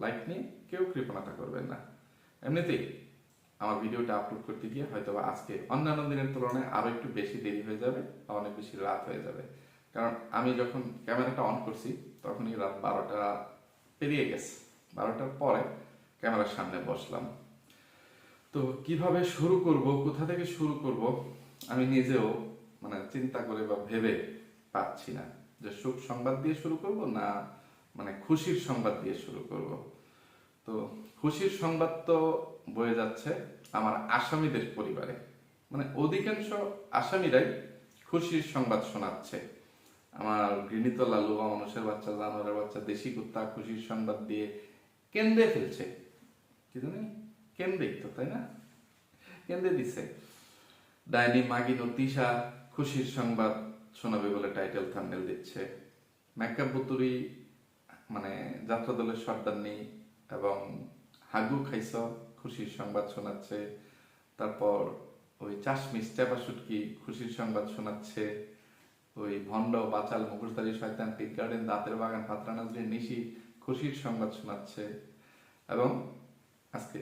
Like নিয়ে কেউ কৃপণতা করবেন না। এমনিতেই আমার ভিডিওটা আপলোড করতে গিয়ে হয়তো আজকে অন্যান্য দিনের তুলনায় আরও একটু বেশি দেরি হয়ে যাবে বা অনেক বেশি রাত হয়ে যাবে। কারণ আমি যখন ক্যামেরাটা অন করছি, তখনই রাত বারোটা পেরিয়ে গেছে। বারোটার পরে ক্যামেরার সামনে বসলাম। তো কীভাবে শুরু করব, কোথা থেকে শুরু করব, আমি নিজেও মানে চিন্তা করে বা ভেবে পাচ্ছি না। যে সুখ সংবাদ দিয়ে শুরু করব না মানে খুশির সংবাদ দিয়ে শুরু করব। তো খুশির সংবাদ তো বয়ে যাচ্ছে আমার আসামিদের পরিবারে। মানে অধিকাংশ আসামিরাই খুশির সংবাদ শোনাচ্ছে। আমার গৃহীত লালু বা মানুষের বাচ্চা, জানোয়ারের বাচ্চা, দেশি কুত্তা খুশির সংবাদ দিয়ে কেন্দ্রে ফেলছে। কি জানি? কেন্দ্রেই তো, তাই না? কেন্দ্রে দিছে। ডাইনি মাগিন তিশা খুশির সংবাদ শোনাবে বলে টাইটেল থাম্বনেল দিচ্ছে। মেকআপ বুতুরি মানে যাত্রা দলের সর্দারনি এবং হাগু খাইছ, খুশির সংবাদ শোনাচ্ছে, তারপর ওই চাশমিস চাপা সুটকি খুশির সংবাদ শোনাচ্ছে, ওই ভণ্ড বাচাল মুখোশধারী শয়তান টিক গার্ডেন দাঁতের বাগান পাত্রা নাজরিন নিশি খুশির সংবাদ শোনাচ্ছে এবং আজকে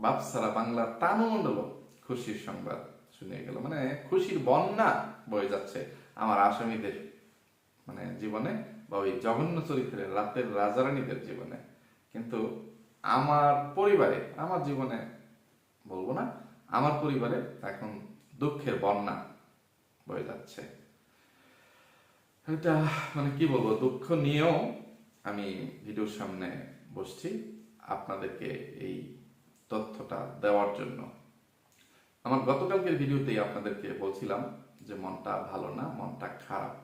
বাপসারা বাংলার তানুমণ্ডল খুশির সংবাদ শুনে গেল। মানে খুশির বন্যা বয়ে যাচ্ছে আমার আসামিদের মানে জীবনে। বা ওই জঘন্য চরিত্রের রাতের রাজারানীদের জীবনে। কিন্তু আমার পরিবারে, আমার জীবনে বলব না, আমার পরিবারে এখন দুঃখের বন্যা বয়ে যাচ্ছে। এটা মানে কি বলব, দুঃখ নিয়েও আমি ভিডিওর সামনে বসছি আপনাদেরকে এই তথ্যটা দেওয়ার জন্য। আমার গতকালকের ভিডিওতেই আপনাদেরকে বলছিলাম যে মনটা ভালো না, মনটা খারাপ।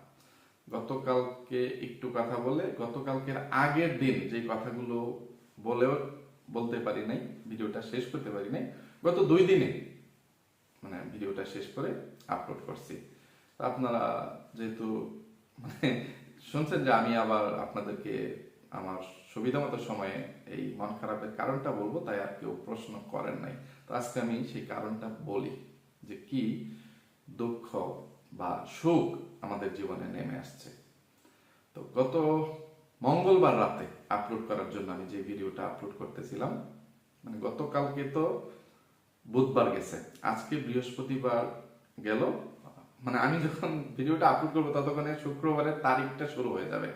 গতকালকে একটু কথা বলে, গতকালকের আগের দিন যে কথাগুলো বলেও বলতে পারি নাই, ভিডিওটা শেষ করতে পারি নাই, গত দুই দিনে মানে ভিডিওটা শেষ করে আপলোড করছি। আপনারা যেহেতু মানে শুনছেন যে আমি আবার আপনাদেরকে আমার সুবিধা মতো সময়ে এই মন খারাপের কারণটা বলব, তাই আর কেউ প্রশ্ন করেন নাই। তো আজকে আমি সেই কারণটা বলি যে কি দুঃখ বা সুখ আমাদের জীবনে নেমে আসছে। তো গত মঙ্গলবার রাতে আপলোড করার জন্য আমি যে ভিডিওটা আপলোড করতেছিলাম মানে গতকালকে তো বুধবার গেছে, আজকে বৃহস্পতিবার গেল। মানে আমি যখন ভিডিওটা আপলোড করব ততক্ষণে শুক্রবারের তারিখটা শুরু হয়ে যাবে।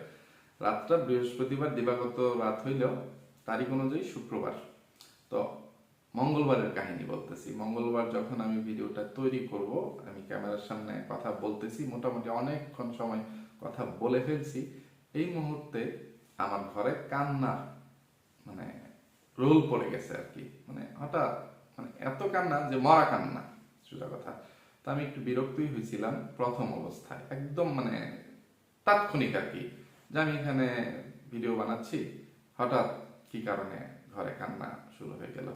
রাতটা বৃহস্পতিবার দিবাগত রাত হইলেও তারিখ অনুযায়ী শুক্রবার। তো মঙ্গলবারের কাহিনী বলতেছি। মঙ্গলবার যখন আমি ভিডিওটা তৈরি করব, আমি ক্যামেরার সামনে কথা বলতেছি, মোটামুটি অনেকক্ষণ সময় কথা বলে ফেলছি, এই মুহূর্তে আমার ঘরে কান্নার মানে রোল পড়ে গেছে আর কি মানে হঠাৎ মানে এত কান্না যে মরা কান্না, সোজা কথা। তা আমি একটু বিরক্তই হয়েছিলাম প্রথম অবস্থায়। একদম মানে তাৎক্ষণিক আর কি যে আমি এখানে ভিডিও বানাচ্ছি, হঠাৎ কি কারণে ঘরে কান্না শুরু হয়ে গেল।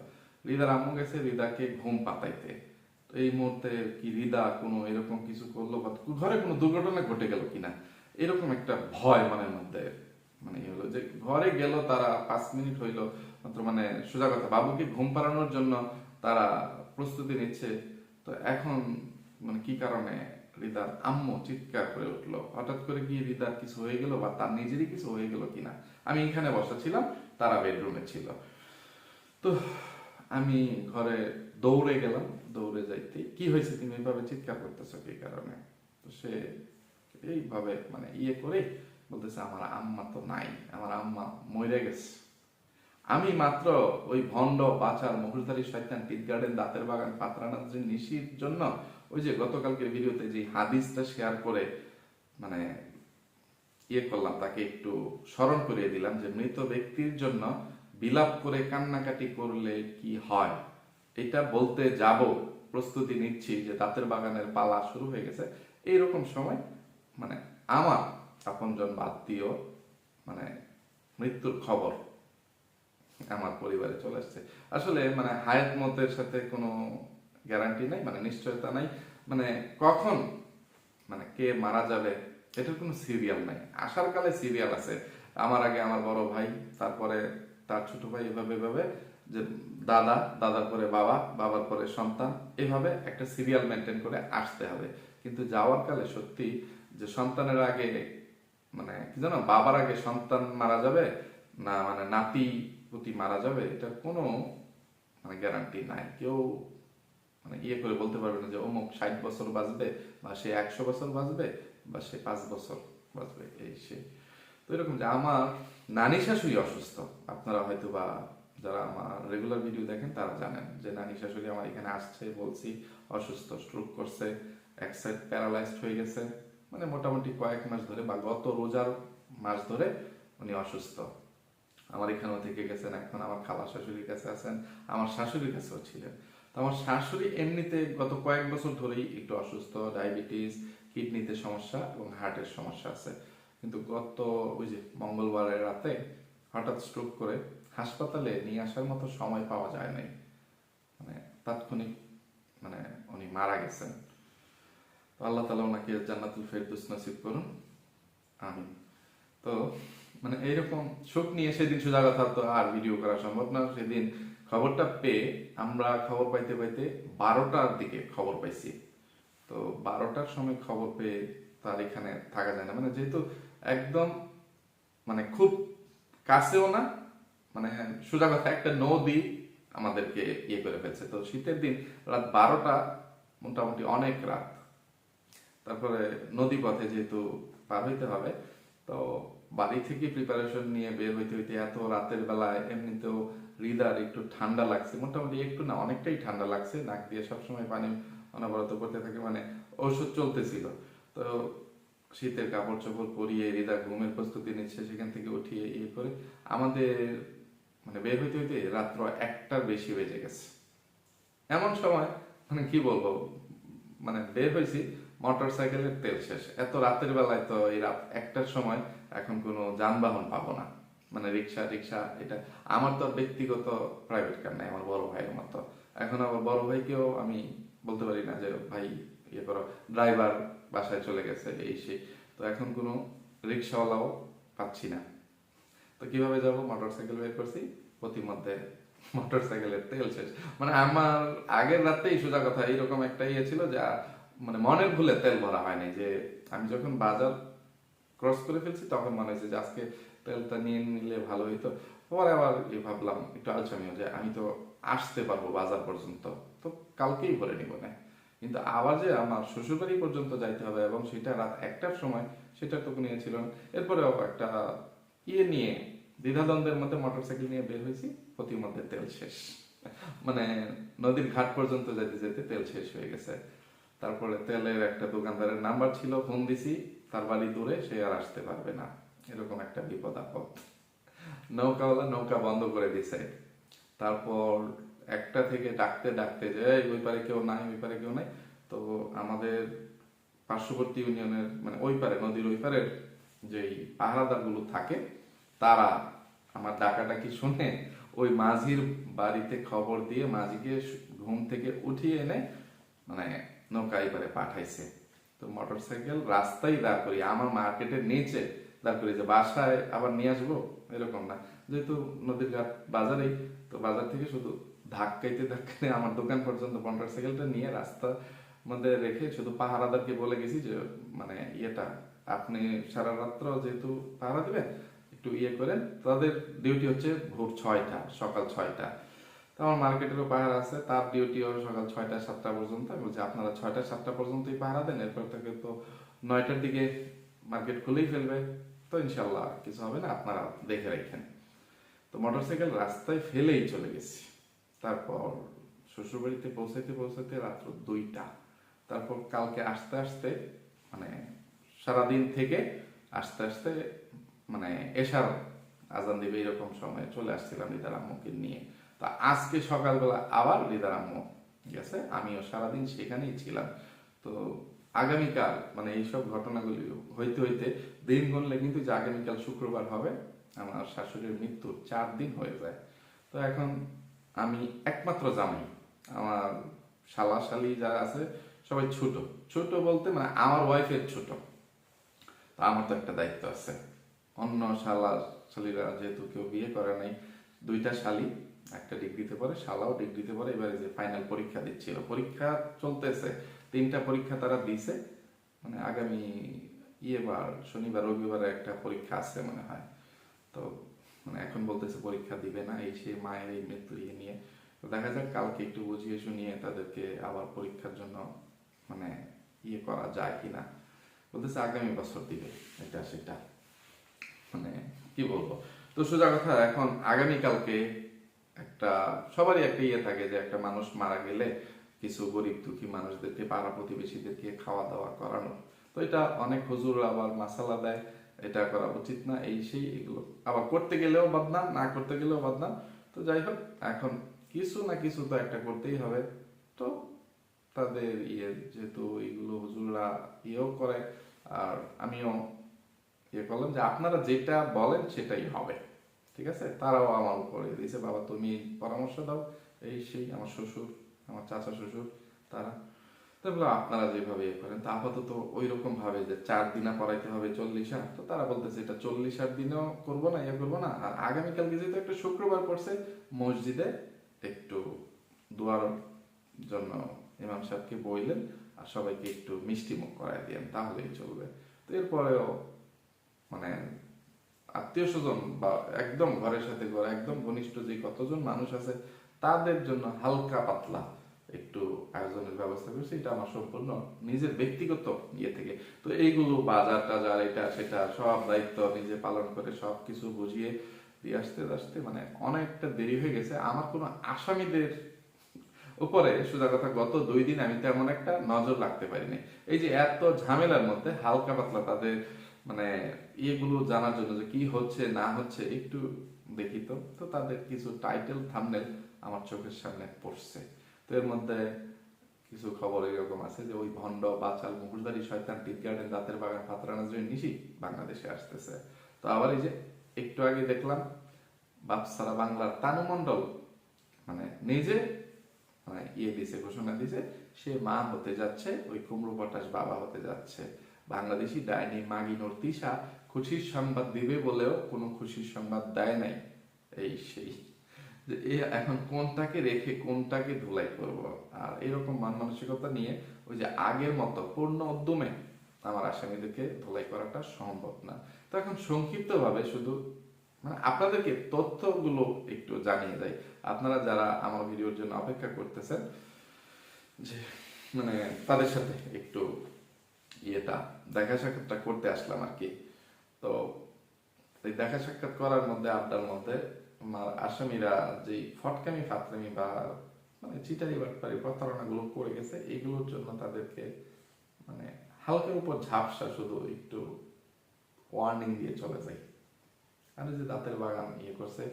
রিদার আম্মু গেছে রিদাকে ঘুম পাতাইতে। তো এই মুহূর্তে কি রিদা কোনো এরকম কিছু করল বা ঘরে কোনো দুর্ঘটনা ঘটে গেল কিনা? এরকম একটা ভয় মনের মধ্যে। মানে হলো যে ঘরে গেল, তারা পাঁচ মিনিট হইল, মাত্র মানে সোজা কথা, বাবুকে ঘুম পাড়ানোর জন্য তারা প্রস্তুতি নিচ্ছে। তো এখন মানে কি কারণে রিদার আম্মু চিৎকার করে উঠল? হঠাৎ করে গিয়ে রিদার কিছু হয়ে গেল বা তার নিজেরই কিছু হয়ে গেল কিনা? আমি এখানে বসা ছিলাম, তারা বেডরুমে ছিল। তো আমি ঘরে দৌড়ে গেলাম, দৌড়ে যাইতে। কি হয়েছে তুমি এইভাবে চিৎকার করতেছো কি কারণে? তো সে এইভাবে মানে ইয়ে করে বলতেছে, আমার আম্মা তো নাই, আমার আম্মা মরে গেছে। আমি মাত্র ওই ভণ্ড বাচার মুখোশধারী শয়তান টিট গার্ডেন দাঁতের বাগান পাত্রানাথ নিশির জন্য, ওই যে গতকালকের ভিডিওতে যে হাদিসটা শেয়ার করে মানে ইয়ে করলাম, তাকে একটু স্মরণ করিয়ে দিলাম যে মৃত ব্যক্তির জন্য বিলাপ করে কান্নাকাটি করলে কি হয়? এটা বলতে যাব, প্রস্তুতি নিচ্ছি যে দাঁতের বাগানের পালা শুরু হয়ে গেছে। এইরকম সময় মানে আমার আপনজন বাদ দিও মানে মৃত্যুর খবর আমার পরিবারে চলে আসছে। আসলে মানে হায়াত মতের সাথে কোনো গ্যারান্টি নাই মানে নিশ্চয়তা নাই। মানে কখন মানে কে মারা যাবে, এটার কোনো সিরিয়াল নাই। আসার কালে সিরিয়াল আছে। আমার আগে আমার বড় ভাই, তারপরে তার ছোট ভাই এভাবে এভাবে যে দাদা, দাদার পরে বাবা, বাবার পরে সন্তান, এভাবে একটা সিরিয়াল মেনটেন করে আসতে হবে। কিন্তু যাওয়ার কালে সত্যি যে সন্তানের আগে মানে কি জানো, বাবার আগে সন্তান মারা যাবে না মানে নাতি পুতি মারা যাবে, এটা কোনো মানে গ্যারান্টি নাই। কেউ মানে ইয়ে করে বলতে পারবে না যে অমুক ষাট বছর বাঁচবে বা সে একশো বছর বাঁচবে বা সে পাঁচ বছর বাঁচবে। এই সে তো এরকম যে আমার নানি শাশুড়ি অসুস্থ। আপনারা হয়তো বা যারা আমার রেগুলার ভিডিও দেখেন, তারা জানেন যে নানি শাশুড়ি আমার এখানে আসছে, বলছি, অসুস্থ স্ট্রোক করছে, এক সাইড প্যারালাইজড হয়ে গেছে। মানে মোটামুটি কয়েক মাস ধরে বা গত রোজার মাস ধরে উনি অসুস্থ। আমার এখানেও থেকে গেছেন, এখন আমার খালা শাশুড়ির কাছে আছেন, আমার শাশুড়ির কাছেও ছিলেন। তো আমার শাশুড়ি এমনিতে গত কয়েক বছর ধরেই একটু অসুস্থ ডায়াবেটিস কিডনিতে সমস্যা এবং হার্টের সমস্যা আছে। কিন্তু গত ওই যে মঙ্গলবারের রাতে হঠাৎ স্ট্রোক করে হাসপাতালে নিয়ে আসার মতো সময় পাওয়া যায় নাই। মানে তাৎক্ষণিক মানে উনি মারা গেছেন। তো আল্লাহ তালা ওনাকে জান্নাতুল ফেরদৌস নসিব করুন। আমি তো মানে এইরকম শোক নিয়ে সেদিন সোজা কথা তো আর ভিডিও করা সম্ভব না। সেদিন খবরটা পেয়ে আমরা খবর পাইতে পাইতে বারোটার দিকে খবর পাইছি। তো বারোটার সময় খবর পেয়ে তার এখানে থাকা যায় না। মানে যেহেতু একদম মানে খুব কাছেও না মানে সোজা কথা, একটা নদী আমাদেরকে ইয়ে করে ফেলছে। তো শীতের দিন রাত বারোটা, মোটামুটি অনেক রাত। তারপরে নদী পথে যেহেতু পার হইতে হবে, তো বাড়ি থেকে প্রিপারেশন নিয়ে বের হইতে হইতে এত রাতের বেলায় এমনিতেও হৃদয় একটু ঠান্ডা লাগছে। মোটামুটি একটু না, অনেকটাই ঠান্ডা লাগছে। নাক দিয়ে সবসময় পানি অনবরত করতে থাকে মানে ঔষধ চলতেছিল। তো শীতের কাপড় চোপড় পরিয়ে হৃদয় ঘুমের প্রস্তুতি নিচ্ছে, সেখান থেকে উঠিয়ে ইয়ে করে আমাদের মানে বের হইতে হইতে রাত্র একটার বেশি বেজে গেছে। এমন সময় মানে কি বলব মানে বের হয়েছি মোটর সাইকেলের তেল শেষ। এত রাতের বেলায় তো এই রাত একটার সময় এখন কোনো যানবাহন পাবো না। মানে রিক্সা রিক্সা, এটা আমার তো ব্যক্তিগত প্রাইভেট কার নাই, আমার বড় ভাইয়ের মতো এখন আমার বড় ভাইকেও আমি বলতে পারি না যে, ভাই ইয়ে করো ড্রাইভার বাসায় চলে গেছে, এই সে তো এখন কোনো রিক্সাওয়ালাও পাচ্ছি না। তো কীভাবে যাব? মোটর সাইকেল বের করছি, প্রতিমধ্যে মোটর সাইকেলের তেল শেষ। মানে আমার আগের রাতেই সোজা কথা, এইরকম একটা ইয়ে ছিল যা মানে মনের ভুলে তেল ভরা হয়নি, যে আমি যখন বাজার ক্রস করে ফেলছি, তখন মনে হয়েছে যে আজকে তেলটা নিয়ে নিলে ভালো হইতো। পরে আবার ভাবলাম, একটু আলোচনীয় যে আমি তো আসতে পারব বাজার পর্যন্ত। তো কালকেই ভরে নিব না। কিন্তু যে আমার শ্বশুরবাড়ি পর্যন্ত যাইতে হবে এবং সেটা রাত একটার সময়, সেটা কোনো ইয়ে এরপরে একটা ইয়ে নিয়ে, দ্বিধাদ্বন্দ্বের মধ্যে মোটরসাইকেল নিয়ে বের হয়েছি প্রতিমধ্যে তেল শেষ। মানে নদীর ঘাট পর্যন্ত যেতে যেতে তেল শেষ হয়ে গেছে। তারপরে তেলের একটা দোকানদারের নাম্বার ছিল ফোন দিছি, তার বাড়ি দূরে সে আর আসতে পারবে না। এরকম একটা বিপদ আপদ। নৌকাওয়ালা নৌকা বন্ধ করে দিছে। তারপর একটা থেকে ডাকতে ডাকতে যে ওই পারে কেউ নাই, ওই পারে কেউ নাই। তো আমাদের পার্শ্ববর্তী ইউনিয়নের মানে ওই পারে, নদীর ওই পারের যেই পাহারাদারগুলো থাকে, তারা আমার ডাকাডাকি শুনে ওই মাঝির বাড়িতে খবর দিয়ে মাঝিকে ঘুম থেকে উঠিয়ে এনে মানে নৌকা এবারে পাঠাইছে। তো মোটর সাইকেল রাস্তায় দাঁড় করি আমার মার্কেটের নিচে দাঁড় করি যে, বাসায় আবার নিয়ে আসব? এরকম না। যেহেতু নদীর ঘাট বাজারেই, তো বাজার থেকে শুধু ধাক্কাইতে ধাক্কাইতে আমার দোকান পর্যন্ত মোটর সাইকেলটা নিয়ে রাস্তার মধ্যে রেখে শুধু পাহারাদারকে বলে গেছি যে মানে ইয়েটা, আপনি সারা রাত্র যেহেতু পাহারা দিবেন, একটু ইয়ে করেন। তাদের ডিউটি হচ্ছে ভোর ছয়টা, সকাল ছয়টা। তো আমার মার্কেটেরও পাহারা আছে, তার ডিউটি ডিউটিও সকাল ছয়টা, সাতটা পর্যন্ত। আমি বলছি, আপনারা ছয়টা, সাতটা পর্যন্তই পাহারা দেন, এরপর থেকে তো নয়টার দিকে মার্কেট খুলেই ফেলবে। তো ইনশাল্লাহ কিছু হবে না, আপনারা দেখে রাখেন। তো মোটরসাইকেল রাস্তায় ফেলেই চলে গেছি। তারপর শ্বশুরবাড়িতে পৌঁছাইতে পৌঁছাইতে রাত্র দুইটা। তারপর কালকে আসতে আসতে মানে সারাদিন থেকে আস্তে আস্তে মানে এশার আজান দিবে এরকম সময়ে চলে আসছিলাম রিদার আম্মুকে নিয়ে। তো আজকে সকালবেলা আবার রিদার আম্মু গেছে, আমিও সারাদিন সেখানেই ছিলাম। তো আগামীকাল মানে এইসব ঘটনাগুলি হইতে হইতে দিন গণলে কিন্তু যে আগামীকাল শুক্রবার হবে, আমার শাশুড়ির মৃত্যুর চার দিন হয়ে যায়। তো এখন আমি একমাত্র জামাই। আমার শালা শালি যারা আছে সবাই ছোট। ছোট বলতে মানে আমার ওয়াইফের ছোট। তা আমার তো একটা দায়িত্ব আছে। অন্য শালা শালিরা যেহেতু কেউ বিয়ে করে নাই, দুইটা শালি, একটা ডিগ্রিতে পড়ে, শালাও ডিগ্রিতে পড়ে, এবারে যে ফাইনাল পরীক্ষা দিচ্ছিল। পরীক্ষা চলতেছে, তিনটা পরীক্ষা তারা দিছে। মানে আগামী ইয়েবার, শনিবার, রবিবারে একটা পরীক্ষা আছে মনে হয়। তো মানে এখন বলতেছে পরীক্ষা দিবে না, এই সে মায়ের এই মৃত্যু ইয়ে নিয়ে। তো দেখা যাক, কালকে একটু বুঝিয়ে শুনিয়ে তাদেরকে আবার পরীক্ষার জন্য মানে ইয়ে করা যায় কিনা। বলতেছে আগামী বছর দিবে, এটা সেটা। মানে কি বলব? তো সোজা কথা, এখন আগামীকালকে একটা, সবারই একটা ইয়ে থাকে যে একটা মানুষ মারা গেলে কিছু গরিব দুঃখী মানুষদেরকে, পাড়া প্রতিবেশীদেরকে খাওয়া দাওয়া করানো। তো এটা অনেক হুজুর আবার মাসালা দেয়। এটা করা উচিত না, এই সেই এগুলো। আবার করতে গেলেও বদনাম না করতে গেলেও বদনাম তো যাই হোক, এখন কিছু না কিছু তো একটা করতেই হবে। তো তাদের ইয়ে যেহেতু এইগুলো হুজুররা ইয়েও করে, আর আমিও ইয়ে করলাম যে আপনারা যেটা বলেন সেটাই হবে। ঠিক আছে? তারাও আমার উপরে দিয়েছে, বাবা, তুমি পরামর্শ দাও। এই সেই আমার শ্বশুর, আমার চাচা শ্বশুর, তারা। তো বললাম, আপনারা যেভাবে ইয়ে করেন তা আপাতত ওই রকম ভাবে যে চার দিনা পড়াইতে হবে চল্লিশ আর। তো তারা বলতেছে এটা চল্লিশ আর দিনেও করব না ইয়ে করব না। আর আগামীকালকে যেহেতু একটা শুক্রবার পড়ছে মসজিদে একটু দোয়ার জন্য ইমাম সাহেবকে বইলেন আর সবাইকে একটু মিষ্টি মুখ করাই দিয়েন তাহলেই চলবে। তো এরপরেও মানে আত্মীয় স্বজন বা একদম ঘরের সাথে ঘর একদম ঘনিষ্ঠ যে কতজন মানুষ আছে তাদের জন্য হালকা পাতলা একটু আয়োজনের ব্যবস্থা করছি, এটা আমার সম্পূর্ণ নিজের ব্যক্তিগত ইয়ে থেকে। তো এইগুলো বাজার টাজার, এটা সেটা সব দায়িত্ব নিজে পালন করে সব কিছু বুঝিয়ে দিয়ে আসতে আসতে মানে অনেকটা দেরি হয়ে গেছে। আমার কোনো আসামিদের উপরে সোজা কথা, গত দুই দিন আমি তেমন একটা নজর রাখতে পারিনি। এই যে এত ঝামেলার মধ্যে হালকা পাতলা তাদের মানে ইয়েগুলো জানার জন্য যে কি হচ্ছে, না হচ্ছে, একটু দেখি তো। তো তাদের কিছু টাইটেল থামনেল আমার চোখের সামনে পড়ছে। তো এর মধ্যে কিছু খবর এরকম আছে যে ওই ভণ্ড বাচাল মুকুলদারি শয়তান টিপ গার্ডেন দাঁতের বাগান ফাতরানা জয় নিশি বাংলাদেশে আসতেছে। তো আবার এই যে একটু আগে দেখলাম, বাপসারা বাংলার তানু মণ্ডল মানে নিজে মানে ইয়ে দিছে, ঘোষণা দিছে, সে মা হতে যাচ্ছে, ওই কুমড়ো পটাশ বাবা হতে যাচ্ছে। বাংলাদেশি ডাইনি মাগিনোর তিশা খুশির সংবাদ দিবে বলেও কোনো খুশির সংবাদ দেয় নাই। এই সেই যে এ এখন কোনটাকে রেখে কোনটাকে ধুলাই করব? আর এরকম মান মানসিকতা নিয়ে ওই যে আগের মতো পূর্ণ উদ্যমে আমার আসামিদেরকে ধুলাই করাটা সম্ভব না। তো এখন সংক্ষিপ্ত ভাবে শুধু মানে আপনাদেরকে তথ্যগুলো একটু জানিয়ে দেয় আপনারা যারা আমার ভিডিওর জন্য অপেক্ষা করতেছেন, যে মানে তাদের সাথে একটু ইয়েটা দেখা সাক্ষাৎটা করতে আসলাম আর কি। তো এই দেখা সাক্ষাৎ করার মধ্যে, আড্ডার মধ্যে আসামিরা যে ফটকামি ফাতরামি বা মানে চিটারি বাটপারি প্রতারণাগুলো করে গেছে, এগুলোর জন্য তাদেরকে মানে হালকার উপর ঝাপসা শুধু একটু ওয়ার্নিং দিয়ে চলে যায়। আর যে দাঁতের বাগান ইয়ে করছে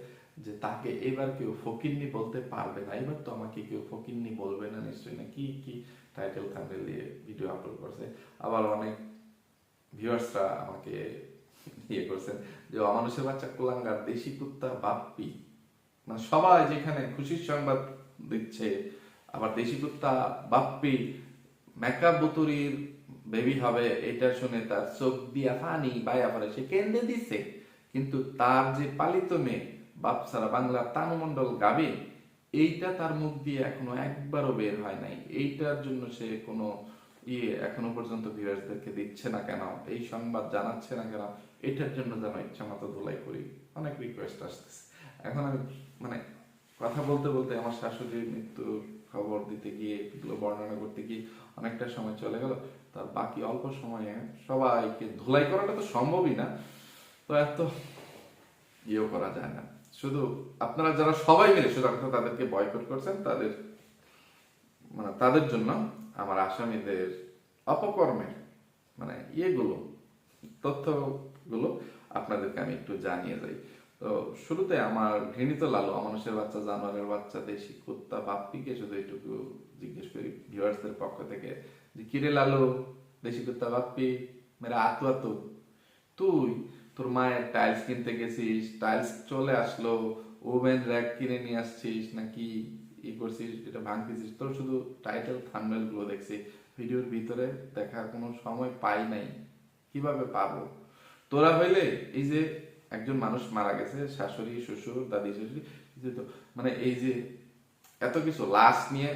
যে তাকে এবার কেউ ফকিরনি বলতে পারবে না, এবার তো আমাকে কেউ ফকিরনি বলবে না নিশ্চয়ই না, কি কি টাইটেল থাম্বনেল দিয়ে ভিডিও আপলোড করছে। আবার অনেক ভিউয়ার্সরা আমাকে ইয়ে করছেন যে অমানুষের বাচ্চা দেশি কুত্তা, বাপ্পি। মানে সবাই যেখানে খুশির সংবাদ দিচ্ছে, আবার দেশি কুত্তা, বাপ্পি মেকআপ বুতুরির বেবি হবে, এটা শুনে তার চোখ দিয়া বায়া পড়ে। সে কেন্দ্রে দিচ্ছে কিন্তু তার যে পালিত মেয়ে বাপসারা বাংলার তানুমণ্ডল গাবে, এইটা তার মুখ দিয়ে এখনও একবারও বের হয় নাই। এইটার জন্য সে কোনো ইয়ে এখনও পর্যন্ত ভিউয়ার্সদেরকে দিচ্ছে না কেন? এই সংবাদ জানাচ্ছে না কেন? এটার জন্য যেন ইচ্ছা মতো ধুলাই করি। অনেক রিকোয়েস্ট আসতেছে। এখন আমি মানে কথা বলতে বলতে আমার শাশুড়ির মৃত্যুর খবর দিতে গিয়ে, এগুলো বর্ণনা করতে গিয়ে অনেকটা সময় চলে গেল। তার বাকি অল্প সময়ে সবাইকে ধুলাই করাটা তো সম্ভবই না। তো এত ইয়েও করা যায় না। শুধু আপনারা যারা সবাই মিলে, শুধু আপনারা তাদেরকে বয়কট করছেন, তাদের মানে তাদের জন্য আমার আসামিদের অপকর্মের মানে ইয়েগুলো তথ্যগুলো আপনাদেরকে আমি একটু জানিয়ে যাই তো শুরুতে আমার ঘৃণিত লালু মানুষের বাচ্চা, জানোয়ারের বাচ্চা, দেশি কুত্তা, বাপ্পিকে শুধু একটু জিজ্ঞেস করি ভিউয়ার্সদের পক্ষ থেকে যে কিরে লালু? দেশি কুত্তা, বাপ্পি? মেরা আতু আতু। তুই, তোর মায়ের টাইলস কিনতে গেছিস টাইলস চলে আসলো ওভেন র্যাক কিনে নিয়ে আসছিস, নাকি ই করছিস, এটা ভাঙতেছিস? তোর শুধু টাইটেল থাম্বনেলগুলো দেখছি। ভিডিওর ভিতরে দেখার কোনো সময় পাই নাই। কীভাবে পাবো? তোরা হইলে এই যে একজন মানুষ মারা গেছে, শাশুড়ি, শ্বশুর, দাদি শ্বশুর মানে এই যে এত কিছু লাশ নিয়ে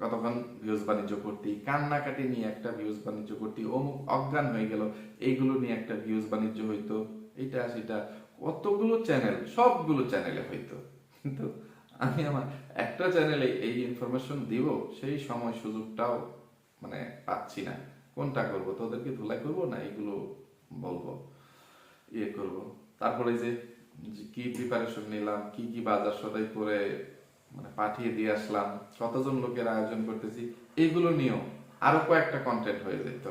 কতক্ষণ ভিউজ বাণিজ্য করতি, কান্নাকাটি নিয়ে একটা ভিউজ বাণিজ্য করতি, অমুক অজ্ঞান হয়ে গেল, এইগুলো নিয়ে একটা ভিউজ বাণিজ্য হইতো, এইটা, সেটা, কতগুলো চ্যানেল সবগুলো চ্যানেলে হইতো। কিন্তু আমি আমার একটা চ্যানেলে এই ইনফরমেশন দিব, সেই সময় সুযোগটাও মানে পাচ্ছি না। কোনটা করব, তোদেরকে ধুলাই করব না এগুলো বলব? ইয়ে করব। তারপরে যে কি প্রিপারেশন নিলাম, কি কি বাজার সদাই করে মানে পাঠিয়ে দিয়ে আসলাম, কতজন লোকের আয়োজন করতেছি, এগুলো নিয়েও আরও কয়েকটা কন্টেন্ট হয়ে যেত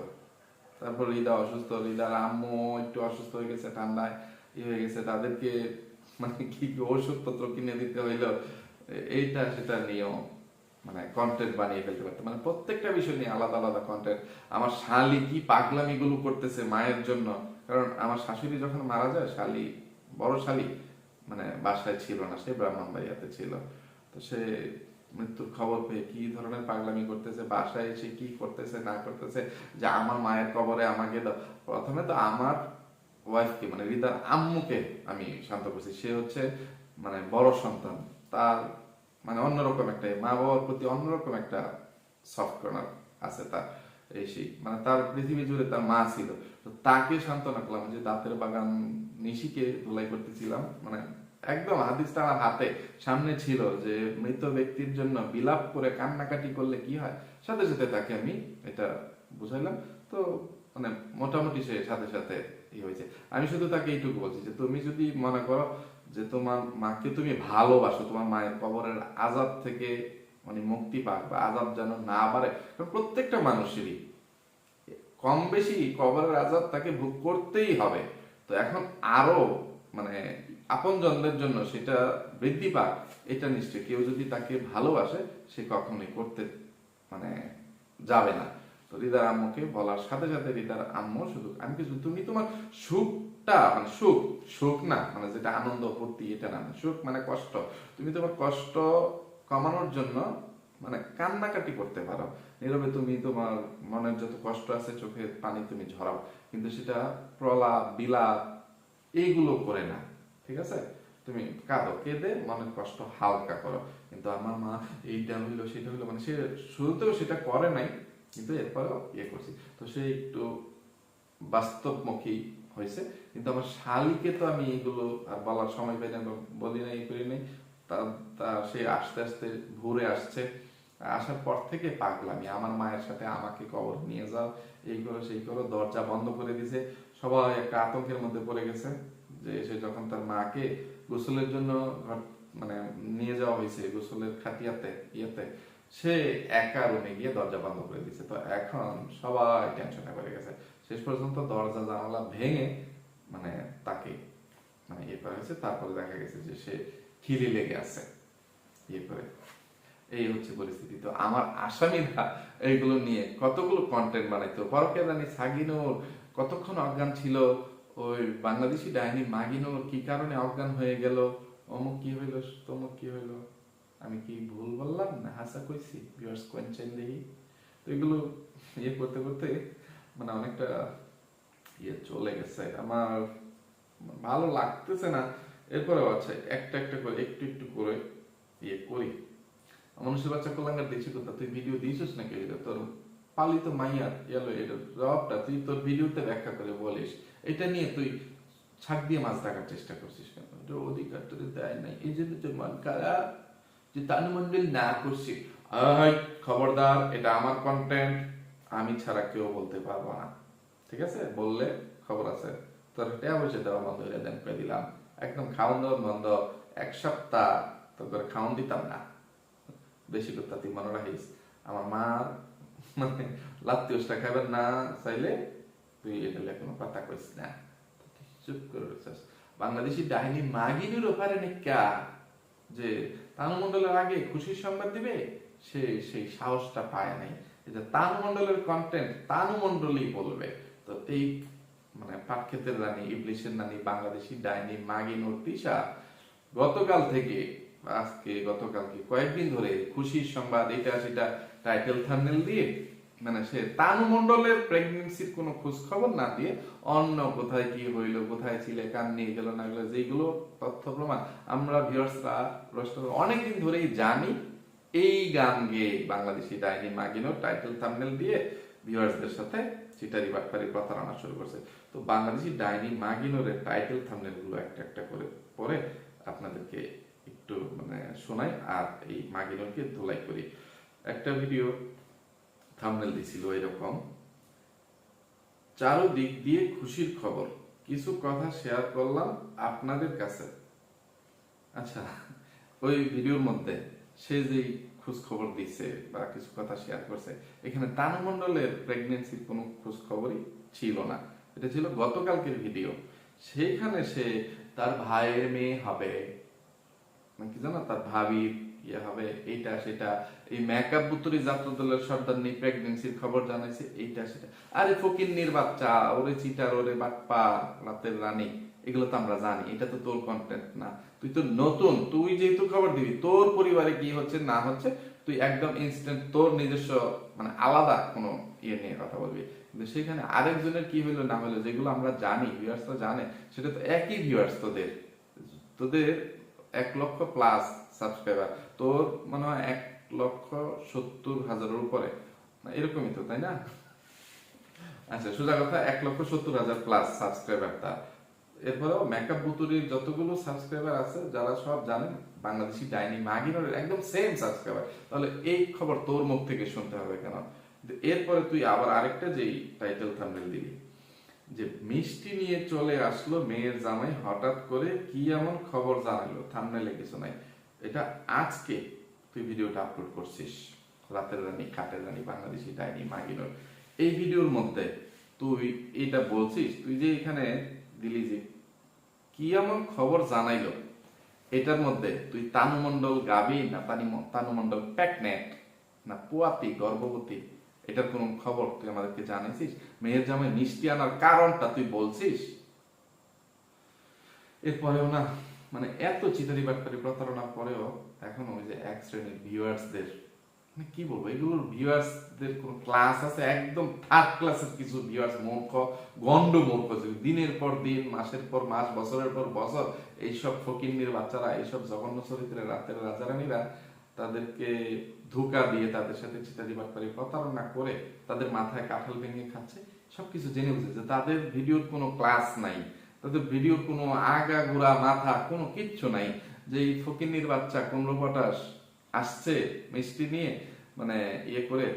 তারপর রিদা অসুস্থ, রিদার আম্মু একটু অসুস্থ হয়ে গেছে ঠান্ডায়, ই হয়ে গেছে, তাদেরকে মানে কি ওষুধপত্র কিনে দিতে হইল, এইটা সেটা নিয়েও মানে কন্টেন্ট বানিয়ে ফেলতে পারতাম। মানে প্রত্যেকটা বিষয় নিয়ে আলাদা আলাদা কন্টেন্ট আমার শালি কি পাগলামি গুলো করতেছে মায়ের জন্য কারণ আমার শাশুড়ি যখন মারা যায়, শালি, বড় শালি মানে বাসায় ছিল না, সে ব্রাহ্মণবাড়িয়াতে ছিল। তো সে মৃত্যুর খবর পেয়ে কি ধরনের পাগলামি করতেছে, বাসায় এসে কি করতেছে, না করতেছে, যে আমার মায়ের কবরে আমাকে প্রথমে তো আমার ওয়াইফকে মানে রিদার আম্মুকে আমি শান্ত করছি। সে হচ্ছে মানে বড় সন্তান। তার মানে অন্যরকম একটা মা বাবার প্রতি অন্যরকম একটা সফট কর্নার আছে তার। এই সেই মানে তার পৃথিবী জুড়ে তার মা ছিল। তো তাকে সান্ত্বনা করলাম যে দাঁতের বাগান নিশিকে ধুলাই করতেছিলাম। মানে একদম হাদিসটা আমার হাতে সামনে ছিল যে মৃত ব্যক্তির জন্য বিলাপ করে কান্নাকাটি করলে কি হয়? সাথে সাথে তাকে আমি এটা বুঝাইলাম। তো মানে মোটামুটি সে সাথে সাথে ই হয়েছে। আমি শুধু তাকে এইটুকু বলছি যে তুমি যদি মনে করো যে তোমার মাকে তুমি ভালোবাসো, তোমার মায়ের কবরের আজাব থেকে মানে মুক্তি পাক বা আজাব যেন না বাড়ে প্রত্যেকটা মানুষেরই কম বেশি কবরের আজাব তাকে ভোগ করতেই হবে। তো এখন আরও মানে আপনজনদের জন্য সেটা বৃদ্ধি পাক, এটা নিশ্চয়। কেউ যদি তাকে ভালোবাসে, সে কখনোই করতে মানে যাবে না। তো রিদার আম্মুকে বলার সাথে সাথে রিদার আম্মু শুধু, আমি কিছু তুমি তোমার সুখটা মানে সুখ সুখ না মানে যেটা আনন্দ, ফুর্তি, এটা না সুখ মানে কষ্ট। তুমি তোমার কষ্ট কমানোর জন্য মানে কান্নাকাটি করতে পারো। নীরবে তুমি তোমার মনের যত কষ্ট আছে চোখের পানি তুমি ঝরাও। কিন্তু সেটা প্রলাপ, বিলাপ এইগুলো করে না, ঠিক আছে? তুমি কাঁদো, কেঁদে মনের কষ্ট হালকা করো। কিন্তু আমার মা এইটা হইল, সেটা হইল মানে সে শুরুতেও সেটা করে নাই, কিন্তু এরপরেও ইয়ে করছি। তো সে একটু বাস্তবমুখী হয়েছে। কিন্তু আমার শালিকে তো আমি এগুলো আর বলার সময় পাই না বলি না এই করি নাই, তা সে আস্তে আস্তে ঘুরে আসছে। আসার পর থেকে পাগলামি। আমার মায়ের সাথে আমাকে কবর নিয়ে যাও, এই করো, সেই করো, দরজা বন্ধ করে দিছে। সবাই একটা আতঙ্কের মধ্যে পড়ে গেছে যে সে যখন তার মাকে গোসলের জন্য মানে নিয়ে যাওয়া হয়েছে গোসলের খাটিয়াতে, ইয়েতে, সে একা রুমে গিয়ে দরজা বন্ধ করে দিছে। তো এখন সবাই টেনশনে পড়ে গেছে। শেষ পর্যন্ত দরজা জানালা ভেঙে মানে তাকে মানে ইয়ে করা হয়েছে। তারপরে দেখা গেছে যে সে খিলি লেগে আছে ইয়ে করে। এই হচ্ছে পরিস্থিতি। তো আমার আসামিরা এইগুলো নিয়ে কতগুলো কন্টেন্ট বানাইতো? পরকে জানি সাগিনুর কতক্ষণ অজ্ঞান ছিল? ওই বাংলাদেশি ডাইনি মাগিনুর কি কারণে অজ্ঞান হয়ে গেল? অমুক কি হইল, তমুক কি হইল? আমি কি ভুল বললাম না হাসা কইছি? ভিউয়ার্স কোয়েশ্চেন দেখি। তো এগুলো ইয়ে করতে করতে মানে অনেকটা ইয়ে চলে গেছে। আমার ভালো লাগতেছে না। এরপরে আছে একটা একটা করে, একটু একটু করে ইয়ে করি। মানুষের বাচ্চা কল্যাণের দেখছি কথা তুই ভিডিও দিয়েছিস নাকি? এটা তোর পালিত মাইয়ার এলো, এটা জবাবটা তুই তোর ভিডিওতে ব্যাখ্যা করে বলিস। এটা নিয়ে তুই ছাক দিয়ে মাছ দেখার চেষ্টা করছিস কেন? এটা অধিকার তোর দেয় নাই। এই জন্য তোর মন খারাপ যে তানুমন্ডল না করছি। খবরদার, এটা আমার কন্টেন্ট আমি ছাড়া কেউ বলতে পারব না। ঠিক আছে? বললে খবর আছে। তোর টাকা পয়সা দেওয়া বন্ধ করে দেন করে দিলাম। একদম খাওয়ান দাওয়ান বন্ধ। এক সপ্তাহ তোর খাওয়ান দিতাম না। বেশি কথা তুই মনে রাখিস। আমার মার মানে লাত্তি উষ্টা খাইবার না চাইলে তুই এটা কোনো কথা কইস না। চুপ করে রয়েছিস বাংলাদেশি ডাইনি মাগিনীর ওপারে নিকা যে তানু মন্ডলের আগে খুশির সংবাদ দিবে, সে সেই সাহসটা পায় নাই। এটা তানু মন্ডলের কন্টেন্ট তানু মন্ডলই বলবে। তো এই মানে পাটক্ষেতের রানী, ইবলিশের রানী বাংলাদেশি ডাইনি মাগিনুর তিশা গতকাল থেকে আজকে, গতকালকে, কয়েকদিন ধরে খুশির সংবাদ এটা সেটা টাইটেল থাম্বনেল দিয়ে মানে সে তানু মণ্ডলের প্রেগনেন্সির কোনো খোঁজ খবর না দিয়ে অন্য কোথায় কি হইল, কোথায় ছিলে, কান নিয়ে গেল, না গেল যেগুলো তথ্য প্রমাণ আমরা ভিউয়ার্সরা অনেকদিন ধরেই জানি এই গান গেয়ে বাংলাদেশি ডাইনি মাগিনো টাইটেল থাম্বনেল দিয়ে ভিউয়ার্সদের সাথে চিটারি বাটপারি প্রতারণা শুরু করছে। তো বাংলাদেশি ডাইনি মাগিনোরের টাইটেল থাম্বনেলগুলো একটা একটা করে পরে আপনাদেরকে একটু মানে শোনাই আর এই মাগিনোরকে ধোলাই করি। একটা ভিডিও থাম্বনেল দিছিল এরকম। চারোদিক দিয়ে খুশির খবর। কিছু কথা শেয়ার করলাম আপনাদের কাছে। আচ্ছা ওই ভিডিওর মধ্যে সে যেই খোঁজ খবর দিছে বা কিছু কথা শেয়ার করছে, এখানে তানু মণ্ডলের প্রেগনেন্সির কোনো খোঁজ খবরই ছিল না। এটা ছিল গতকালকের ভিডিও। সেইখানে সে তার ভাইয়ের মেয়ে হবে। মানে কি জানো? তার ভাবির ইয়ে হবে, এইটা, সেটা। এই মেকআপ বুতুরি যাত্রা দলের সর্দার নেই প্রেগনেন্সির খবর জানাইছে, এইটা, সেটা। আরে ফকিন্নির বাচ্চা, ওরে চিটার ওরে বাপ্পা রাতের রানী, এগুলো তো আমরা জানি, এটা তো তোর কন্টেন্ট না। তুই তো নতুন, তুই যেহেতু খবর দিবি, তোর পরিবারে কি হচ্ছে, না হচ্ছে, তুই একদম ইনস্ট্যান্ট তোর নিজস্ব মানে আলাদা কোনো ইয়ে নিয়ে কথা বলবি। কিন্তু সেখানে আরেকজনের কি হইল, না হলো যেগুলো আমরা জানি ভিউয়ার্স তো জানে, সেটা তো একই ভিউয়ার্স তোদের। তোদের এক লক্ষ প্লাস সাবস্ক্রাইবার তোর মনে হয় এক লক্ষ সত্তর হাজারের উপরে। এরকমই তো, তাই না? আচ্ছা সোজা কথা, এক লক্ষ সত্তর হাজার প্লাস সাবস্ক্রাইবার তার এরপরেও মেকআপ বুতুরির যতগুলো সাবস্ক্রাইবার আছে, যারা সব জানেন, বাংলাদেশি ডাইনি মাগিনোর একদম সেম সাবস্ক্রাইবার তাহলে এই খবর তোর মুখ থেকে শুনতে হবে কেন? এরপরে তুই আবার আরেকটা যেই টাইটেল থাম্বনেল দিলি যে মিষ্টি নিয়ে চলে আসলো মেয়ের জামাই, হঠাৎ করে কি এমন খবর জানালো? থামনেলে কিছু নাই। এটা আজকে তুই ভিডিওটা আপলোড করছিস। রাতের রানী খাটের রানী, বাংলাদেশি ডাইনি, মাগিনোর। এই ভিডিওর মধ্যে তুই এটা বলছিস, তুই যে এখানে দিলি যে কি এমন খবর জানাইলো, এটার মধ্যে তুই তানুমণ্ডল গাবি না তানি তানুমণ্ডল প্যাকনেট না পুয়াতি, গর্ভবতী? এটার কোন খবর তুই আমাদেরকে জানিয়েছিস মেয়ের জামাই মিষ্টি আনার কারণটা তুই বলছিস? এরপরেও না মানে এত চিতারি বাটপারি প্রতারণার পরেও এখন ওই যে এক শ্রেণির ভিউয়ার্সদের মানে কি বলব, এগুলোর ভিউয়ার্সদের কোন ক্লাস আছে? একদম থার্ড ক্লাসের কিছু ভিউয়ার্স মূর্খ গন্ড মূর্খ যে দিনের পর দিন, মাসের পর মাস, বছরের পর বছর এইসব ফকিন্নির বাচ্চারা, এইসব জঘন্য চরিত্রের রাতের রাজারানীরা তাদেরকে ধোকা দিয়ে তাদের সাথে চিতারি বাটপারি প্রতারণা করে তাদের মাথায় কাঁঠাল ভেঙে খাচ্ছে, সবকিছু জেনে বুঝে যে তাদের ভিডিওর কোনো ক্লাস নাই, তাদের ভিডিওর কোনো আগা ঘোরা মাথা কোনো কিচ্ছু নাই, যে এই ফকিন্নির বাচ্চা কুমড়ো পটাশ আসছে মিষ্টি নিয়ে মানে ইয়ে করে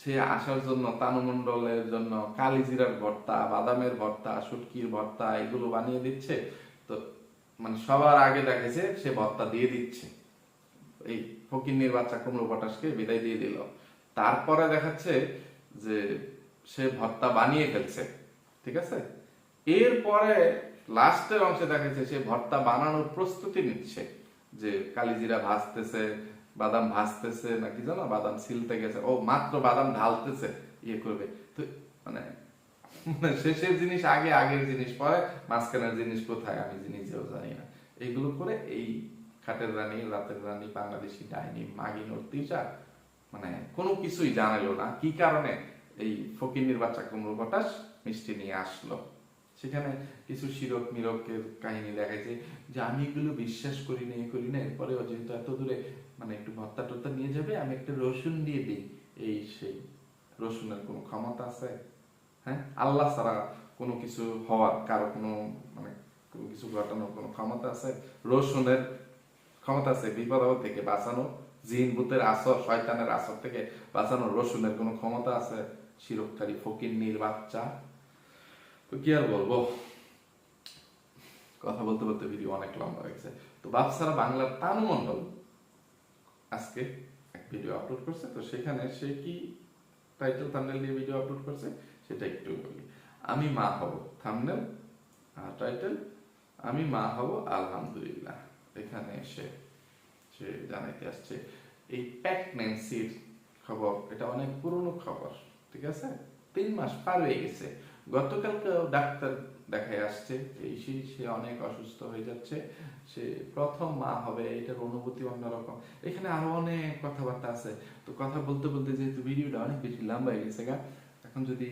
সে আসার জন্য তানুমণ্ডলের জন্য কালিজিরার ভর্তা, বাদামের ভর্তা, শুটকির ভর্তা এগুলো বানিয়ে দিচ্ছে, তো মানে সবার আগে দেখেছে সে ভর্তা দিয়ে দিচ্ছে। এই ফকিন্নির বাচ্চা কুমড়ো পটাশকে বিদায় দিয়ে দিল। তারপরে দেখাচ্ছে যে সে ভর্তা বানিয়ে ফেলছে, ঠিক আছে? এরপরে লাস্টের অংশে দেখাচ্ছে সে ভর্তা বানানোর প্রস্তুতি নিচ্ছে, যে কালিজিরা ভাজতেছে, বাদাম ভাজতেছে নাকি জানো, বাদাম ছিলতে গেছে। ও মাত্র বাদাম ঢালতেছে ইয়ে করবে। তো মানে মানে শেষের জিনিস আগে, আগের জিনিস পরে, মাঝখানের জিনিস কোথায়, আমি নিজেও জানি না। এইগুলো করে এই খাটের রানী, রাতের রানী, বাংলাদেশি ডাইনি মাগিনোর তিসা মানে কোনো কিছুই জানালো না। কি কারণে এই ফকিন্নির বাচ্চা কুমড়ো পটাশ মিষ্টি নিয়ে আসলো? সেখানে কিছু শিরক মিরকের কাহিনী দেখাইছে যে, আমি এগুলো বিশ্বাস করি না করি না এরপরে যেহেতু এত দূরে মানে একটু ভত্তা টত্তা নিয়ে যাবে, আমি একটা রসুন দিয়ে দিই। এই সেই রসুনের কোনো ক্ষমতা আছে? হ্যাঁ? আল্লাহ ছাড়া কোনো কিছু হওয়ার কারও কোনো মানে কোনো কিছু ঘটানোর কোনো ক্ষমতা আছে? রসুনের ক্ষমতা আছে, বিপদ থেকে বাঁচানো জিন, ভূতের আসর, শয়তানের আসর থেকে বাঁচানো রসুনের কোনো ক্ষমতা আছে? শিরককারী ফকির নির বাচ্চা। তো কি আর বলব? কথা বলতে বলতে ভিডিও অনেক লম্বা হয়েছে তো বাপসারা বাংলার তানু মন্ডল আজকে এক ভিডিও আপলোড করছে। তো সেখানে সে কি টাইটেল থাম্বনেল দিয়ে ভিডিও আপলোড করছে? সেটা একটু বলি। আমি মা হব থাম্বনেল আর টাইটেল আমি মা হব, আলহামদুলিল্লাহ। এখানে এসে সে জানাইতে আসছে। এই প্রেগন্যান্সির খবর, এটা অনেক পুরনো খবর, ঠিক আছে? তিন মাস পার হয়ে গেছে। গতকালকে ডাক্তার দেখায় আসছে, এই সে অনেক অসুস্থ হয়ে যাচ্ছে। সে প্রথম মা হবে, এটার অনুভূতি অন্যরকম। এখানে আরও অনেক কথাবার্তা আছে। তো কথা বলতে বলতে যেহেতু ভিডিওটা অনেক বেশি লম্বা হয়ে গেছে গা, এখন যদি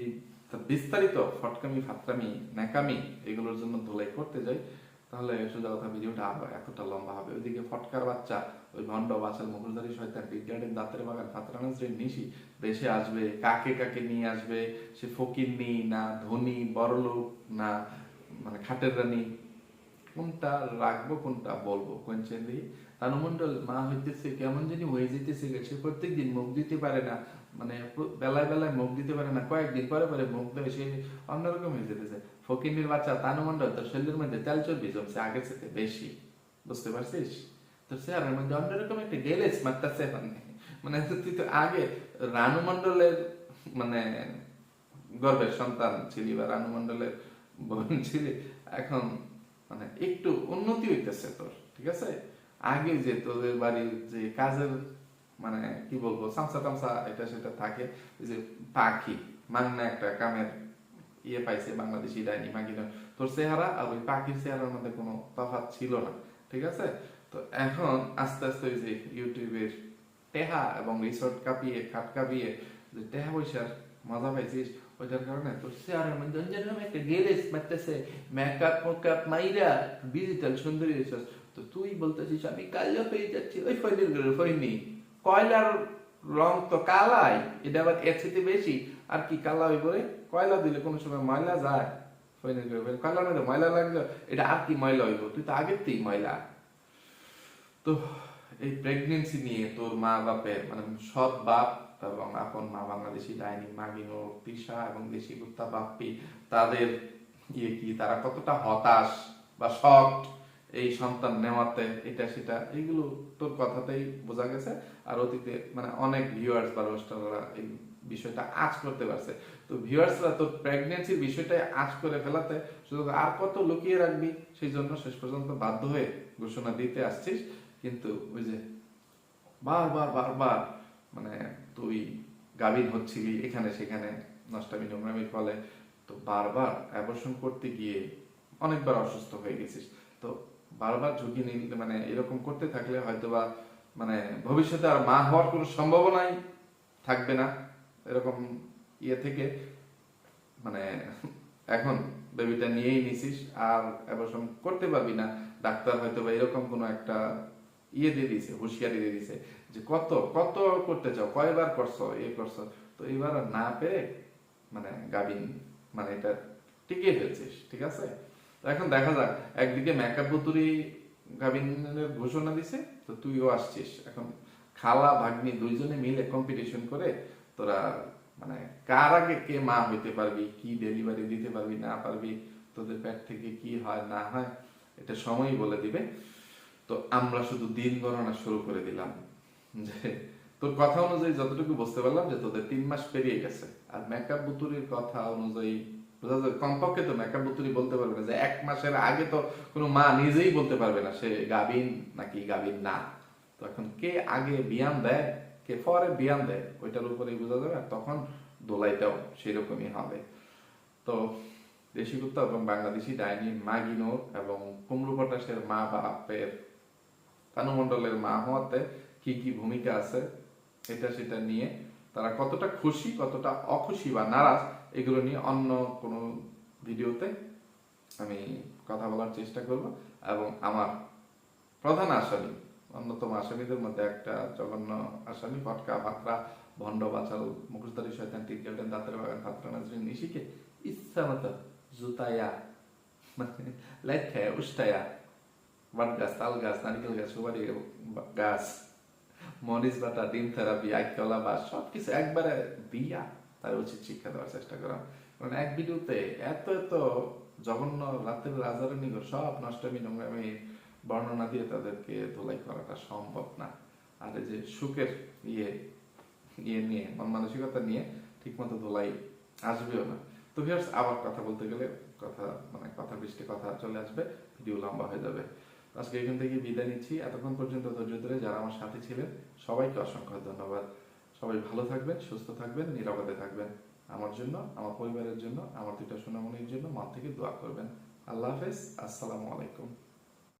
তার বিস্তারিত ফটকামি, ফাটকামি নাকামি এগুলোর জন্য ধোলাই করতে যাই তাহলে সোজা কথা ভিডিওটা আরও এতটা লম্বা হবে। ওইদিকে ফটকার বাচ্চা, ওই ভণ্ড বাচাল মুখোশধারী শয়তান, বিজ্ঞানের দাঁতের বাগান ফাতরানাজ রে নিশি, দেশে আসবে, কাকে কাকে নিয়ে আসবে, সে ফকিরনি না ধনী বড়লোক না মানে খাটের রানী, কোনটা রাখব, কোনটা বলব, কোন চেন্দি তানুমন্ডল মা হইতেছে, কেমন জানি হয়ে যেতেছে সে প্রত্যেক দিন মুখ দিতে পারে না মানে বেলায় বেলায় মুখ দিতে পারে না, কয়েকদিন পরে পরে মুখ দেয়, সে অন্যরকম হয়ে যেতেছে ফকিনের বাচ্চা তানুমন্ডল তোর শরীরের মধ্যে তেল চর্বি জমছে, আগের থেকে বেশি। বুঝতে পারছিস? তোর চেহারার মধ্যে অন্যরকম একটা গেলেস মারতেছে মানে। তুই তো আগে রানু মন্ডলের মানে গর্বের সন্তান ছিলি বা রানু মন্ডলের বোন ছিলি, এখন মানে একটু উন্নতি হইতেছে তোর, ঠিক আছে? আগে যে তোদের বাড়ির যে কাজের মানে কি বলব সামসা টামসা এটা সেটা থাকে যে পাখি, মাংনা একটা কামের ইয়ে পাইছে বাংলাদেশি ডাইনি মাগিনা তোর চেহারা আর ওই পাখির চেহারার মধ্যে কোনো তফাৎ ছিল না, ঠিক আছে? তো এখন আস্তে আস্তে ওই যে ইউটিউবের টেহা এবং রিসোর্ট কাঁপিয়ে, খাট কাঁপিয়ে যে টেহা পয়সার মজা পাইছিস, ওইটার কারণে তোর চেহারার মধ্যে অন্যরকম একটা গেলেস মারতেছে, মেকআপ মেকআপ মাইরা ডিজিটাল সুন্দরী হয়েছিস তো তুই বলতেছিস, আমি কালো পেয়ে যাচ্ছি, ওই ফয়নির ঘরে ফয়নি কয়লার রং তো কালাই, এটা আবার এর বেশি, আর কি কালা রে? কয়লা দিলে কোনো সময় ময়লা যায়? ঘরে ফয়নি কয়লার ময়লা লাগল? এটা আর কি ময়লা হইব? তুই তো আগের ময়লা। তো এই প্রেগনেন্সি নিয়ে তোর মা বাপের মানে সৎ বাপ এবং মা, বাংলাদেশি ডাইনি মাগিনো তিশা এবং দেশি কুত্তা, বাপ্পি, তাদের ইয়ে কি, তারা কতটা হতাশ বা শখ এই সন্তান নেওয়াতে, এটা সেটা, এগুলো তোর কথাতেই বোঝা গেছে। আর অতীতে মানে অনেক ভিউয়ার্স বা রোস্টাররা এই বিষয়টা আজ করতে পারছে। তো ভিউয়ার্সরা তোর প্রেগনেন্সির বিষয়টাই আজ করে ফেলাতে শুধু আর কত লুকিয়ে রাখবি, সেই জন্য শেষ পর্যন্ত বাধ্য হয়ে ঘোষণা দিতে আসছিস। কিন্তু ওই যে বারবার বারবার মানে তুই গাভীর হচ্ছিলি এখানে সেখানে, নষ্টামি নোংরামির ফলে। তো বারবার অ্যাবর্শন করতে গিয়ে অনেকবার অসুস্থ হয়ে গেছিস। তো বারবার ঝুঁকি নিলে মানে এরকম করতে থাকলে হয়তোবা মানে ভবিষ্যতে আর মা হওয়ার কোনো সম্ভাবনাই থাকবে না। এরকম ইয়ে থেকে মানে এখন বেবিটা নিয়েই নিছিস, আর অ্যাবর্শন করতে পারবি না। ডাক্তার হয়তো বা এরকম কোনো একটা ইয়ে দিয়ে দিয়েছে, হুঁশিয়ারি দিয়ে দিয়েছে, যে কত কত করতে চাও, কয়বার করছ, এ করছ। তো এবার না পেরে মানে গাবিন মানে এটা টিকিয়ে ফেলছিস, ঠিক আছে? তো এখন দেখা যাক, একদিকে মেকআপ বুতুরি গাবিনের ঘোষণা দিছে, তো তুইও আসছিস। এখন খালা, ভাগ্নি দুইজনে মিলে কম্পিটিশন করে তোরা মানে কার আগে কে মা হইতে পারবি, কি ডেলিভারি দিতে পারবি, না পারবি, তোদের পেট থেকে কি হয়, না হয়, এটা সময়ই বলে দিবে। তো আমরা শুধু দিন গণনা শুরু করে দিলাম। যে তোর কথা অনুযায়ী যতটুকু বুঝতে পারলাম যে তোদের তিন মাস পেরিয়ে গেছে। আর মেকআপ বুতুরির কথা অনুযায়ী বোঝা যায়, কমপক্ষে তো মেকআপ বুতুরি বলতে পারবে না। যে এক মাসের আগে তো কোনো মা নিজেই বলতে পারবে না, সে গাবিন নাকি গাবিন না। তো এখন কে আগে বিয়ান দেয়? পরে বিয়ান দেয়। ওইটার উপরেই বোঝা যাবে, আর তখন দোলাইটাও সেরকমই হবে। তো দেশি কুত্তা এবং বাংলাদেশি ডাইনি মাগিনো এবং কুমড়ো পটাশের মা বাপের তানুমণ্ডলের মা হওয়াতে কি কি ভূমিকা আছে, এটা সেটা নিয়ে তারা কতটা খুশি, কতটা অখুশি বা নারাজ, এগুলো নিয়ে অন্য কোনো ভিডিওতে আমি কথা বলার চেষ্টা করব। এবং আমার প্রধান আসামি অন্যতম আসামিদের মধ্যে একটা জঘন্য আসামি, ফটকা ফাতরা ভণ্ড বাচাল মুখোশধারী, শয়তান টিকেলটেন দাঁতের বাগান ফাতরা নাজরিন, নিশিকে, ইচ্ছা মতো জুতায়া মানে উষ্টায়া বট গাছ তাল গাছ নারিকেল গাছ, সুপারি গাছ, মরিচ বাটা, ডিম থেরাপি একতলা বা সবকিছু একবারে দিয়া তার উচিত শিক্ষা দেওয়ার চেষ্টা করা। কারণ এক ভিডিওতে এত এত জঘন্য রাতের রাজার নিকট সব নষ্টমী, নোংরামি বর্ণনা দিয়ে তাদেরকে ধোলাই করাটা সম্ভব না। আর এই যে সুখের ইয়ে ইয়ে নিয়ে মন মানসিকতা নিয়ে ঠিকমতো ধোলাই আসবেও না। তো ভিউয়ার্স আবার কথা বলতে গেলে কথা মানে কথা বৃষ্টি কথা চলে আসবে ভিডিও লম্বা হয়ে যাবে। আজকে এখান থেকে বিদায় নিচ্ছি। এতক্ষণ পর্যন্ত ধৈর্য ধরে যারা আমার সাথে ছিলেন, সবাইকে অসংখ্য ধন্যবাদ। সবাই ভালো থাকবেন, সুস্থ থাকবেন, নিরাপদে থাকবেন। আমার জন্য, আমার পরিবারের জন্য, আমার দুইটা সোনামণির জন্য মা থেকে দোয়া করবেন। আল্লাহ হাফেজ, আসসালামু আলাইকুম।